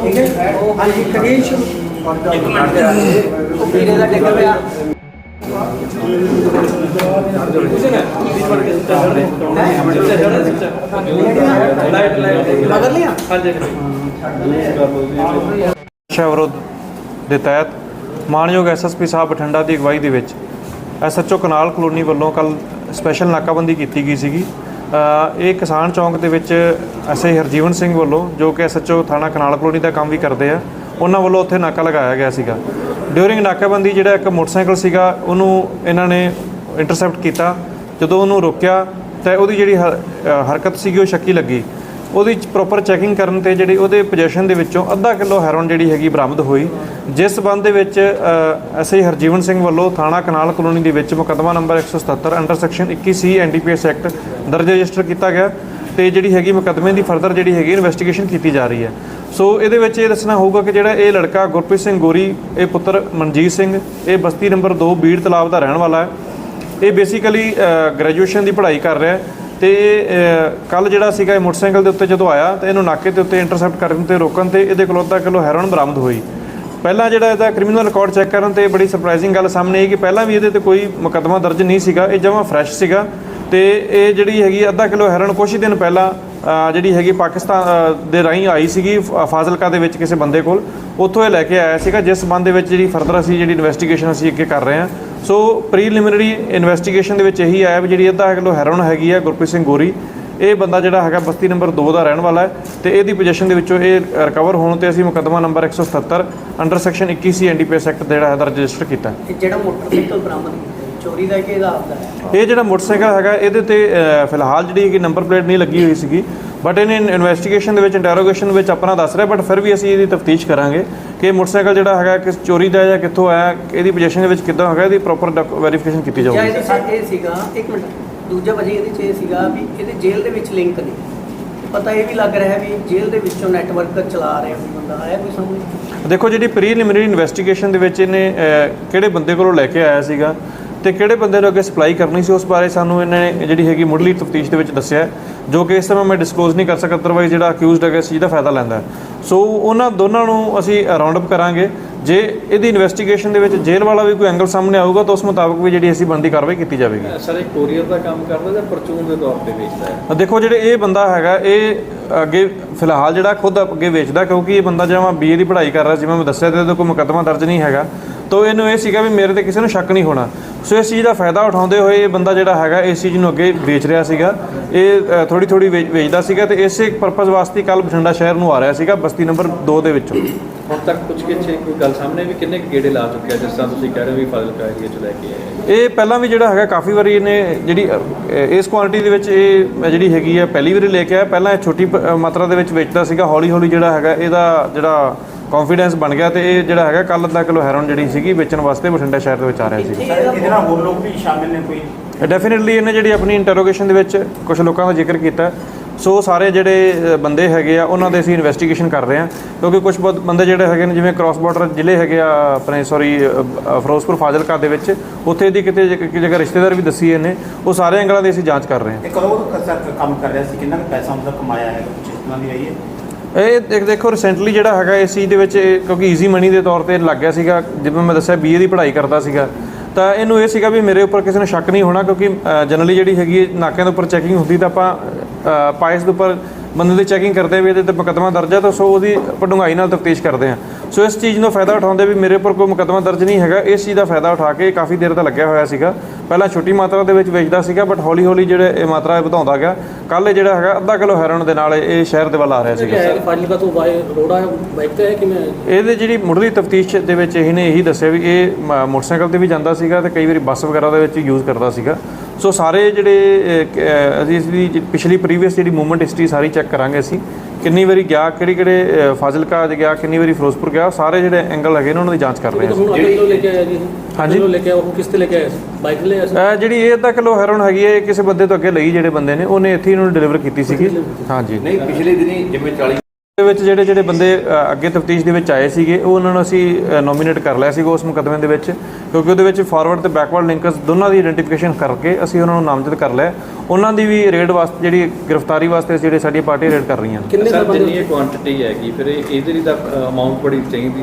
ਠੀਕ ਹੈ ਹਾਂਜੀ ਕਰੀਏ ਇੱਕ ਮਿੰਟ ਉਹ ਵੀਰੇ ਦਾ ਡਿੱਗ ਪਿਆ ਮਗਰ ਵਿਰੋਧ ਦੇ ਤਹਿਤ ਮਾਨਯੋਗ ਐਸਐਸਪੀ ਸਾਹਿਬ ਬਠਿੰਡਾ ਦੀ ਅਗਵਾਈ ਦੇ ਵਿੱਚ ਐਸਐਚਓ ਕਨਾਲ ਕਲੋਨੀ ਵੱਲੋਂ ਕੱਲ ਸਪੈਸ਼ਲ ਨਾਕਾਬੰਦੀ ਕੀਤੀ ਗਈ ਸੀਗੀ। ਇਹ ਕਿਸਾਨ ਚੌਂਕ ਦੇ ਵਿੱਚ ਐਸਆਈ ਹਰਜੀਵਨ ਸਿੰਘ ਵੱਲੋਂ, ਜੋ ਕਿ ਐਸਐਚਓ ਥਾਣਾ ਕਨਾਲ ਕਲੋਨੀ ਦਾ ਕੰਮ ਵੀ ਕਰਦੇ ਆ, ਉਹਨਾਂ ਵੱਲੋਂ ਉੱਥੇ ਨਾਕਾ ਲਗਾਇਆ ਗਿਆ ਸੀਗਾ। ਡਿਊਰਿੰਗ ਨਾਕਾਬੰਦੀ ਜਿਹੜਾ ਇੱਕ ਮੋਟਰਸਾਈਕਲ ਸੀਗਾ, ਉਹਨੂੰ ਇਹਨਾਂ ਨੇ ਇੰਟਰਸੈਪਟ ਕੀਤਾ। ਜਦੋਂ ਉਹਨੂੰ ਰੋਕਿਆ, ਤਾਂ ਉਹਦੀ ਜਿਹੜੀ ਹਰ- ਹਰਕਤ ਸੀਗੀ, ਉਹ ਸ਼ੱਕੀ ਲੱਗੀ। ਉਹਦੀ ਪ੍ਰੋਪਰ ਚੈਕਿੰਗ ਕਰਨ ਤੇ ਜਿਹੜੀ ਉਹਦੇ ਪੋਜੀਸ਼ਨ ਦੇ ਵਿੱਚੋਂ ਅੱਧਾ ਕਿਲੋ ਹੈਰੋਨ ਜਿਹੜੀ ਹੈਗੀ ਬਰਾਮਦ ਹੋਈ। ਜਿਸ ਸਬੰਧ ਦੇ ਵਿੱਚ ਐਸਆਈ ਹਰਜੀਵਨ ਸਿੰਘ ਵੱਲੋਂ ਥਾਣਾ ਕਨਾਲ ਕਲੋਨੀ ਦੇ ਵਿੱਚ ਮੁਕੱਦਮਾ number 177 under section 21 C NDPS act ਦਰਜ ਰਜਿਸਟਰ ਕੀਤਾ ਗਿਆ ਤੇ ਜਿਹੜੀ ਹੈਗੀ ਮੁਕੱਦਮੇ ਦੀ ਫਰਦਰ ਜਿਹੜੀ ਹੈਗੀ ਇਨਵੈਸਟੀਗੇਸ਼ਨ ਕੀਤੀ ਜਾ ਰਹੀ ਹੈ। ਸੋ ਇਹਦੇ ਵਿੱਚ ਇਹ ਦੱਸਣਾ ਹੋਊਗਾ ਕਿ ਜਿਹੜਾ ਇਹ ਲੜਕਾ ਗੁਰਪ੍ਰੀਤ ਸਿੰਘ ਗੋਰੀ, ਇਹ ਪੁੱਤਰ ਮਨਜੀਤ ਸਿੰਘ, ਇਹ ਬਸਤੀ ਨੰਬਰ 2 ਬੀੜ ਤਲਾਬ ਦਾ ਰਹਿਣ ਵਾਲਾ ਹੈ। ਇਹ ਬੇਸਿਕਲੀ ਗ੍ਰੈਜੂਏਸ਼ਨ ਦੀ ਪੜ੍ਹਾਈ ਕਰ ਰਿਹਾ ਹੈ। ਤੇ ਕੱਲ ਜਿਹੜਾ ਸੀਗਾ ਇਹ ਮੋਟਰਸਾਈਕਲ ਦੇ ਉੱਤੇ ਜਦੋਂ ਆਇਆ ਤਾਂ ਇਹਨੂੰ ਨਾਕੇ ਦੇ ਉੱਤੇ ਇੰਟਰਸੈਪਟ ਕਰਨ ਤੇ ਰੋਕਣ ਤੇ ਇਹਦੇ ਕੋਲੋਂ ਅੱਧਾ ਕਿਲੋ ਹੈਰੋਨ ਬਰਾਮਦ ਹੋਈ। ਪਹਿਲਾਂ ਜਿਹੜਾ ਇਹਦਾ ਕ੍ਰਿਮੀਨਲ ਰਿਕਾਰਡ ਚੈੱਕ ਕਰਨ ਤੇ ਬੜੀ ਸਰਪ੍ਰਾਈਜ਼ਿੰਗ ਗੱਲ ਸਾਹਮਣੇ ਆਈ ਕਿ ਪਹਿਲਾਂ ਵੀ ਇਹਦੇ ਤੇ ਕੋਈ ਮੁਕੱਦਮਾ ਦਰਜ ਨਹੀਂ ਸੀਗਾ, ਇਹ ਜਮਾਂ ਫਰੈਸ਼ ਸੀਗਾ ਤੇ ਇਹ ਜਿਹੜੀ ਹੈਗੀ ਅੱਧਾ ਕਿਲੋ ਹੈਰੋਨ ਕੁਛ ਹੀ ਦਿਨ ਪਹਿਲਾਂ ਜਿਹੜੀ ਹੈਗੀ ਪਾਕਿਸਤਾਨ ਦੇ ਰਾਹੀਂ ਆਈ ਸੀਗੀ ਫ- ਫਾਜ਼ਿਲਕਾ ਦੇ ਵਿੱਚ ਕਿਸੇ ਬੰਦੇ ਕੋਲ, ਉੱਥੋਂ ਇਹ ਲੈ ਕੇ ਆਇਆ ਸੀਗਾ, ਜਿਸ ਸੰਬੰਧ ਦੇ ਵਿੱਚ ਜਿਹੜੀ ਫਰਦਰ ਅਸੀਂ ਜਿਹੜੀ ਇਨਵੈਸਟੀਗੇਸ਼ਨ ਅਸੀਂ ਅੱਗੇ ਕਰ ਰਹੇ ਹਾਂ ਸੋ ਪ੍ਰੀਲਿਮਿਨਰੀ ਇਨਵੈਸਟੀਗੇਸ਼ਨ ਦੇ ਵਿੱਚ ਇਹੀ ਆਇਆ ਵੀ ਜਿਹੜੀ ਅੱਧਾ ਕਿਲੋ ਹੈਰੋਨ ਹੈਗੀ ਹੈ ਗੁਰਪ੍ਰੀਤ ਸਿੰਘ ਗੋਰੀ ਇਹ ਬੰਦਾ ਜਿਹੜਾ ਹੈਗਾ ਬਸਤੀ ਨੰਬਰ 2 ਦਾ ਰਹਿਣ ਵਾਲਾ ਹੈ ਤੇ ਇਹਦੀ ਪੋਜੀਸ਼ਨ ਦੇ ਵਿੱਚੋਂ ਇਹ ਰਿਕਵਰ ਹੋਣ ਤੇ ਅਸੀਂ ਮੁਕੱਦਮਾ number 177 under section 21 C NDPS act ਜਿਹੜਾ ਹੈ ਰਜਿਸਟਰ ਕੀਤਾ। ਇਹ ਜਿਹੜਾ ਮੋਟਰਸਾਈਕਲ ਬਰਾਮਦ ਚੋਰੀ ਦਾ ਕਿ ਇਹਦਾ ਆਪਦਾ ਹੈ? ਇਹ ਜਿਹੜਾ ਮੋਟਰਸਾਈਕਲ ਹੈਗਾ ਇਹਦੇ ਤੇ ਫਿਲਹਾਲ ਜਿਹੜੀ ਹੈਗੀ ਨੰਬਰ ਪਲੇਟ ਨਹੀਂ ਲੱਗੀ ਹੋਈ ਸੀਗੀ ਬਟ ਇਹਨੇ ਇਨਵੈਸਟੀਗੇਸ਼ਨ ਦੇ ਵਿੱਚ ਇੰਟਰੋਗੇਸ਼ਨ ਵਿੱਚ ਆਪਣਾ ਦੱਸ ਰਿਹਾ ਬਟ ਫਿਰ ਵੀ ਅਸੀਂ ਇਹਦੀ ਤਫਤੀਸ਼ ਕਰਾਂਗੇ। ਕਿ ਮੋਟਰਸਾਈਕਲ ਜਿਹੜਾ ਹੈਗਾ ਕਿਸ ਚੋਰੀ ਦਾ ਜਾਂ ਕਿੱਥੋਂ ਆਇਆ ਇਹਦੀ ਪੋਜੀਸ਼ਨ ਦੇ ਵਿੱਚ ਕਿੱਦਾਂ ਹੈਗਾ ਇਹਦੀ ਪ੍ਰੋਪਰ ਵੈਰੀਫਿਕੇਸ਼ਨ ਕੀਤੀ ਜਾਂ ਜਾਊਗੀ ਇਹਦੇ ਚ ਇਹ ਸੀਗਾ ਇੱਕ ਮਿੰਟ ਦੂਜਾ ਵਜੇ ਇਹਦੇ ਚ ਇਹ ਸੀਗਾ ਵੀ ਇਹਦੇ ਜੇਲ੍ਹ ਦੇ ਵਿੱਚ ਲਿੰਕ ਨਹੀਂ ਪਤਾ ਇਹ ਵੀ ਲੱਗ ਰਿਹਾ ਵੀ ਜੇਲ੍ਹ ਦੇ ਵਿੱਚੋਂ ਨੈਟਵਰਕ ਚਲਾ ਰਿਹਾ ਕੋਈ ਬੰਦਾ ਆਇਆ ਕੋਈ ਸਾਹਮਣੇ? ਦੇਖੋ ਜਿਹੜੀ ਪ੍ਰੀਲਿਮਿਨਰੀ ਇਨਵੈਸਟੀਗੇਸ਼ਨ ਦੇ ਵਿੱਚ ਇਹਨੇ ਕਿਹੜੇ ਬੰਦੇ ਕੋਲੋਂ ਲੈ ਕੇ ਆਇਆ ਸੀਗਾ ਤੇ ਕਿਹੜੇ ਬੰਦੇ ਨੂੰ ਅੱਗੇ ਸਪਲਾਈ ਕਰਨੀ ਸੀ ਉਸ ਬਾਰੇ ਸਾਨੂੰ ਇਹਨੇ ਜਿਹੜੀ ਹੈਗੀ ਮੁੱਢਲੀ ਤਫਤੀਸ਼ ਦੇ ਵਿੱਚ ਦੱਸਿਆ ਜੋ ਕਿ ਇਸ ਸਮੇਂ ਮੈਂ ਡਿਸਕਲੋਜ਼ ਨਹੀਂ ਕਰ ਸਕਦਾ ਅਦਰਵਾਈਜ਼ ਜਿਹੜਾ ਅਕਿਊਜ਼ਡ ਹੈਗਾ ਸੀ ਜਿਹਦਾ ਫਾਇਦਾ ਲੈਂਦਾ। ਸੋ ਉਹਨਾਂ ਦੋਨਾਂ ਨੂੰ ਅਸੀਂ ਰਾਉਂਡ ਅਪ ਕਰਾਂਗੇ। ਜੇ ਇਹਦੀ ਇਨਵੈਸਟੀਗੇਸ਼ਨ ਦੇ ਵਿੱਚ ਜੇਲ੍ਹ ਵਾਲਾ ਵੀ ਕੋਈ ਐਂਗਲ ਸਾਹਮਣੇ ਆਊਗਾ ਤਾਂ ਉਸ ਮੁਤਾਬਕ ਵੀ ਜਿਹੜੀ ਅਸੀਂ ਬਣਦੀ ਕਾਰਵਾਈ ਕੀਤੀ ਜਾਵੇਗੀ। ਸਰ ਇਹ ਕੋਰੀਅਰ ਦਾ ਕੰਮ ਕਰਦਾ ਜਾਂ ਪਰਚੂਨ ਦੇ ਤੌਰ ਤੇ ਵੇਚਦਾ ਹੈ? ਦੇਖੋ ਜਿਹੜੇ ਇਹ ਬੰਦਾ ਹੈਗਾ ਇਹ ਅੱਗੇ ਫਿਲਹਾਲ ਜਿਹੜਾ ਖੁਦ ਅੱਗੇ ਵੇਚਦਾ ਕਿਉਂਕਿ ਇਹ ਬੰਦਾ ਜਿਵੇਂ ਬੀਏ ਦੀ ਪੜ੍ਹਾਈ ਕਰ ਰਿਹਾ ਜਿਵੇਂ ਮੈਂ ਦੱਸਿਆ ਤੇ ਇਹਦੇ ਕੋਈ ਮੁਕੱਦਮਾ ਦਰਜ ਨਹੀਂ ਹੈਗਾ। ਤਾਂ ਇਹਨੂੰ ਇਹ ਸੀਗਾ ਵੀ ਮੇਰੇ ਤੇ ਕਿਸੇ ਨੂੰ ਸ਼ੱਕ ਨਹੀਂ ਹੋਣਾ। ਸੋ ਇਸ ਚੀਜ਼ ਦਾ ਫਾਇਦਾ ਉਠਾਉਂਦੇ ਹੋਏ ਇਹ ਬੰਦਾ ਜਿਹੜਾ ਹੈਗਾ ਇਸ ਚੀਜ਼ ਨੂੰ ਅੱਗੇ ਵੇਚ ਰਿਹਾ ਸੀਗਾ। ਇਹ ਥੋੜੀ ਥੋੜੀ ਵੇਚਦਾ ਸੀਗਾ ਤੇ ਇਸੇ ਪਰਪਸ ਵਾਸਤੇ ਕੱਲ ਬਠਿੰਡਾ ਸ਼ਹਿਰ ਨੂੰ ਆ ਰਿਹਾ ਸੀਗਾ ਬਸਤੀ ਨੰਬਰ 2 ਦੇ ਵਿੱਚੋਂ। ਹੁਣ ਤੱਕ ਕੁਝ ਕਿਛੇ ਕੋਈ ਗੱਲ ਸਾਹਮਣੇ ਵੀ ਕਿੰਨੇ ਗੇੜੇ ਲਾ ਚੁੱਕਿਆ ਜਿਸ ਤਰ੍ਹਾਂ ਤੁਸੀਂ ਕਹਿ ਰਹੇ ਹੋ ਵੀ ਫਾਜ਼ਿਲਕਾ ਏਰੀਆ ਚ ਲੈ ਕੇ ਆਏ ਇਹ ਪਹਿਲਾਂ ਵੀ ਜਿਹੜਾ ਹੈਗਾ ਕਾਫੀ ਵਾਰੀ ਇਹਨੇ ਜਿਹੜੀ ਇਸ ਕੁਆਂਟੀਟੀ ਦੇ ਵਿੱਚ ਇਹ ਜਿਹੜੀ ਹੈਗੀ ਹੈ ਪਹਿਲੀ ਵਾਰੀ ਲੈ ਕੇ ਆਇਆ। ਪਹਿਲਾਂ ਇਹ ਛੋਟੀ ਮਾਤਰਾ ਦੇ ਵਿੱਚ ਵੇਚਦਾ ਸੀਗਾ ਹੌਲੀ ਹੌਲੀ ਜਿਹੜਾ ਹੈਗਾ ਇਹਦਾ ਜਿਹੜਾ ਕੌਨਫੀਡੈਂਸ ਬਣ ਗਿਆ ਤੇ ਇਹ ਜਿਹੜਾ ਹੈਗਾ ਕੱਲ ਅੱਧਾ ਕਿਲੋ ਹੈਰੋਨ ਜਿਹੜੀ ਸੀਗੀ ਵੇਚਣ ਵਾਸਤੇ ਬਠਿੰਡਾ ਸ਼ਹਿਰ ਦੇ ਵਿੱਚ ਆ ਰਿਹਾ ਸੀ। ਇਹਦਾ ਨਾਲ ਹੋਰ ਲੋਕ ਵੀ ਸ਼ਾਮਿਲ ਨੇ ਕੋਈ? ਡੈਫੀਨਿਟਲੀ ਇਹਨੇ ਜਿਹੜੀ ਆਪਣੀ ਇੰਟਰੋਗੇਸ਼ਨ ਦੇ ਵਿੱਚ ਕੁਝ ਲੋਕਾਂ ਦਾ ਜ਼ਿਕਰ ਕੀਤਾ। ਸੋ ਸਾਰੇ ਜਿਹੜੇ ਬੰਦੇ ਹੈਗੇ ਆ ਉਹਨਾਂ ਦੇ ਅਸੀਂ ਇਨਵੈਸਟੀਗੇਸ਼ਨ ਕਰ ਰਹੇ ਹਾਂ। ਕਿਉਂਕਿ ਕੁਝ ਬਹੁਤ ਬੰਦੇ ਜਿਹੜੇ ਹੈਗੇ ਨੇ ਜਿਵੇਂ ਕ੍ਰਾਸ ਬਾਰਡਰ ਜ਼ਿਲ੍ਹੇ ਹੈਗੇ ਆ ਆਪਣੇ ਸੌਰੀ ਫਿਰੋਜ਼ਪੁਰ ਫਾਜ਼ਿਲਕਾ ਦੇ ਵਿੱਚ ਉੱਥੇ ਇਹਦੀ ਕਿਤੇ ਜਗ੍ਹਾ ਰਿਸ਼ਤੇਦਾਰ ਵੀ ਦੱਸੀ ਇਹਨੇ ਉਹ ਸਾਰੇ ਐਂਗਲਾਂ ਦੀ ਅਸੀਂ ਜਾਂਚ ਕਰ ਰਹੇ ਹਾਂ। ਇਹ ਕਦੋਂ ਕੰਮ ਕਰ ਰਿਹਾ ਸੀ? ਕਿੰਨਾ ਪੈਸਾ ਉਹਦਾ ਕਮਾਇਆ ਹੈ? ਕੁਝ ਇਸ ਤਰ੍ਹਾਂ ਦੀ ਆਈ ਹੈ? ਇਹ ਦੇਖ ਦੇਖੋ ਰੀਸੈਂਟਲੀ ਜਿਹੜਾ ਹੈਗਾ ਇਸ ਚੀਜ਼ ਦੇ ਵਿੱਚ, ਇਹ ਕਿਉਂਕਿ ਈਜ਼ੀ ਮਨੀ ਦੇ ਤੌਰ ਤੇ ਲੱਗ ਗਿਆ ਸੀਗਾ, ਜਿਵੇਂ ਮੈਂ ਦੱਸਿਆ ਬੀਏ ਦੀ ਪੜ੍ਹਾਈ ਕਰਦਾ ਸੀਗਾ, ਤਾਂ ਇਹਨੂੰ ਇਹ ਸੀਗਾ ਵੀ ਮੇਰੇ ਉੱਪਰ ਕਿਸੇ ਨੂੰ ਸ਼ੱਕ ਨਹੀਂ ਹੋਣਾ ਕਿਉਂਕਿ ਜਨਰਲੀ ਜਿਹੜੀ ਹੈਗੀ ਨਾਕਿਆਂ ਦੇ ਉੱਪਰ ਚੈਕਿੰਗ ਹੁੰਦੀ ਤਾਂ ਆਪਾਂ ਪਾਇਸ ਦੇ ਉੱਪਰ ਬੰਦੇ ਦੀ ਚੈਕਿੰਗ ਕਰਦੇ ਵੀ ਇਹਦੇ ਤੇ ਮੁਕੱਦਮਾ ਦਰਜ ਹੈ ਤਾਂ ਸੋ ਉਹਦੀ ਡੂੰਘਾਈ ਨਾਲ ਤਫਤੀਸ਼ ਕਰਦੇ ਹਾਂ। ਸੋ ਇਸ ਚੀਜ਼ ਨੂੰ ਫਾਇਦਾ ਉਠਾਉਂਦੇ ਵੀ ਮੇਰੇ ਉੱਪਰ ਕੋਈ ਮੁਕੱਦਮਾ ਦਰਜ ਨਹੀਂ ਹੈਗਾ। ਇਸ ਚੀਜ਼ ਦਾ ਫਾਇਦਾ ਉਠਾ ਕੇ ਕਾਫੀ ਦੇਰ ਦਾ ਲੱਗਿਆ ਹੋਇਆ ਸੀਗਾ। ਪਹਿਲਾਂ ਛੋਟੀ ਮਾਤਰਾ ਦੇ ਵਿੱਚ ਵੇਚਦਾ ਸੀਗਾ ਬਟ ਹੌਲੀ ਹੌਲੀ ਜਿਹੜੇ ਇਹ ਮਾਤਰਾ ਵਧਾਉਂਦਾ ਗਿਆ। ਕੱਲ ਇਹ ਜਿਹੜਾ ਹੈਗਾ ਅੱਧਾ ਕਿਲੋ ਹੈਰੋਨ ਦੇ ਨਾਲ ਇਹ ਸ਼ਹਿਰ ਦੇ ਵੱਲ ਆ ਰਿਹਾ ਸੀਗਾ। ਫਾਜ਼ਿਲਕਾ ਤੋਂ ਬਾਈ ਰੋੜਾ ਬਾਈਕ ਤੇ ਹੈ ਕਿ ਮੈਂ ਇਹਦੇ ਜਿਹੜੀ ਮੁੱਢਲੀ ਤਫਤੀਸ਼ ਦੇ ਵਿੱਚ ਇਹਨੇ ਇਹੀ ਦੱਸਿਆ ਵੀ ਇਹ ਮੋਟਰਸਾਈਕਲ ਤੇ ਵੀ ਜਾਂਦਾ ਸੀਗਾ ਤੇ ਕਈ ਵਾਰੀ ਬੱਸ ਵਗੈਰਾ ਦੇ ਵਿੱਚ ਯੂਜ਼ ਕਰਦਾ ਸੀਗਾ। ਸੋ ਸਾਰੇ ਜਿਹੜੇ ਅਸੀਂ ਇਸ ਦੀ ਪਿਛਲੀ ਪ੍ਰੀਵੀਅਸ ਜਿਹੜੀ ਮੂਵਮੈਂਟ ਹਿਸਟਰੀ ਸਾਰੀ ਚੈੱਕ ਕਰਾਂਗੇ ਅਸੀਂ। ਕਿੰਨੀ ਵਾਰੀ ਗਿਆ ਕਿਹੜੇ ਕਿਹੜੇ ਫਾਜ਼ਿਲਕਾ 'ਚ ਗਿਆ ਕਿੰਨੀ ਵਾਰੀ ਫਿਰੋਜ਼ਪੁਰ ਗਿਆ ਸਾਰੇ ਜਿਹੜੇ ਐਂਗਲ ਹੈਗੇ ਨੇ ਉਹਨਾਂ ਦੀ ਜਾਂਚ ਕਰ ਰਹੇ ਤਾਂ ਹਾਂ ਤੋਂ ਲੈ ਕੇ ਆਇਆ ਜੀ ਹਾਂਜੀ। ਤੋਂ ਲੈ ਕੇ ਉਹ ਕਿਸ ਤੇ ਲੈ ਕੇ ਆਇਆ ਸੀ? ਬਾਈਕ ਤੇ ਲੈ ਆਇਆ ਜਿਹੜੀ ਇਹ ਅੱਧਾ ਕਿਲੋ ਹੈਰੋਨ ਹੈਗੀ ਹੈ ਇਹ ਕਿਸੇ ਬੰਦੇ ਤੋਂ ਅੱਗੇ ਲਈ ਜਿਹੜੇ ਬੰਦੇ ਨੇ ਉਹਨੇ ਇੱਥੇ ਹੀ ਉਹਨੂੰ ਡਿਲੀਵਰ ਕੀਤੀ ਸੀਗੀ। ਹਾਂਜੀ। ਨਹੀਂ ਪਿਛਲੇ ਦਿਨੀ ਜਿਵੇਂ 40 ਦੇ ਵਿੱਚ ਜਿਹੜੇ ਜਿਹੜੇ ਬੰਦੇ ਅ, ਅੱਗੇ ਤਫਤੀਸ਼ ਦੇ ਵਿੱਚ ਆਏ ਸੀਗੇ ਉਹ ਉਹਨਾਂ ਨੂੰ ਅਸੀਂ ਨੋਮੀਨੇਟ ਕਰ ਲਿਆ ਸੀਗਾ ਉਸ ਮੁਕੱਦਮੇ ਦੇ ਵਿੱਚ ਕਿਉਂਕਿ ਉਹਦੇ ਵਿੱਚ ਫਾਰਵਰਡ ਤੇ ਬੈਕਵਰਡ ਲਿੰਕਸ ਦੋਨਾਂ ਦੀ ਆਇਡੈਂਟੀਫਿਕੇਸ਼ਨ ਕਰਕੇ ਅਸੀਂ ਉਹਨਾਂ ਨੂੰ ਨਾਮਜ਼ਦ ਕਰ ਲਿਆ। ਉਹਨਾਂ ਦੀ ਵੀ ਰੇਡ ਵਾਸਤੇ ਜਿਹੜੀ ਗ੍ਰਿਫਤਾਰੀ ਵਾਸਤੇ ਜਿਹੜੀ ਸਾਡੀ ਪਾਰਟੀ ਰੇਡ ਕਰ ਰਹੀਆਂ ਨੇ। ਕਿੰਨੇ ਸਰ ਸਰ ਜਿੰਨੀ ਬੰਦੇ ਇਹ ਕੁਆਂਟੀਟੀ ਹੈਗੀ ਫਿਰ ਇਹ- ਇਹਦੇ ਲਈ ਤਾਂ ਅਮਾਉਂਟ ਬੜੀ ਚਾਹੀਦੀ